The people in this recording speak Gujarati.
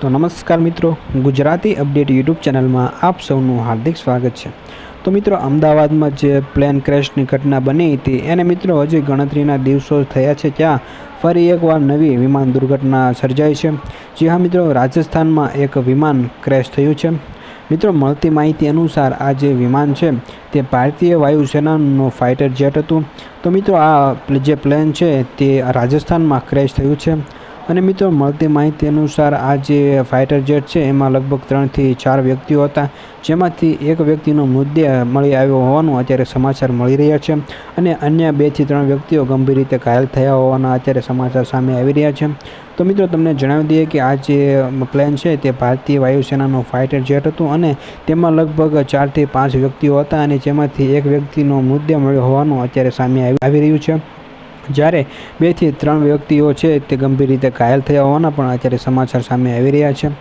તો નમસ્કાર મિત્રો, ગુજરાતી અપડેટ યુટ્યુબ ચેનલમાં આપ સૌનું હાર્દિક સ્વાગત છે. તો મિત્રો, અમદાવાદમાં જે પ્લેન ક્રેશની ઘટના બની હતી, એને મિત્રો હજી ગણતરીના દિવસો થયા છે ત્યાં ફરી એકવાર નવી વિમાન દુર્ઘટના સર્જાઈ છે. જી હા મિત્રો, રાજસ્થાનમાં એક વિમાન ક્રેશ થયું છે. મિત્રો, મળતી માહિતી અનુસાર આ જે વિમાન છે, તે ભારતીય વાયુસેનાનું ફાઇટર જેટ હતું. તો મિત્રો, આ જે પ્લેન છે, તે રાજસ્થાનમાં ક્રેશ થયું છે. અને મિત્રો, મળતી માહિતી અનુસાર આ જે ફાઇટર જેટ છે, એમાં લગભગ ત્રણથી ચાર વ્યક્તિઓ હતા, જેમાંથી એક વ્યક્તિનો મુદ્દે મળી આવ્યો હોવાનું અત્યારે સમાચાર મળી રહ્યા છે અને અન્ય બેથી ત્રણ વ્યક્તિઓ ગંભીર રીતે ઘાયલ થયા હોવાના અત્યારે સમાચાર સામે આવી રહ્યા છે. તો મિત્રો, તમને જણાવી દઈએ કે આ જે પ્લેન છે, તે ભારતીય વાયુસેનાનું ફાઇટર જેટ હતું અને તેમાં લગભગ ચારથી પાંચ વ્યક્તિઓ હતા અને જેમાંથી એક વ્યક્તિનો મુદ્દે મળ્યો હોવાનું અત્યારે સામે આવી રહ્યું છે. જ્યારે બેથી ત્રણ વ્યક્તિઓ છે તે ગંભીર રીતે ઘાયલ થયા હોવાના પણ અત્યારે સમાચાર સામે આવી રહ્યા છે.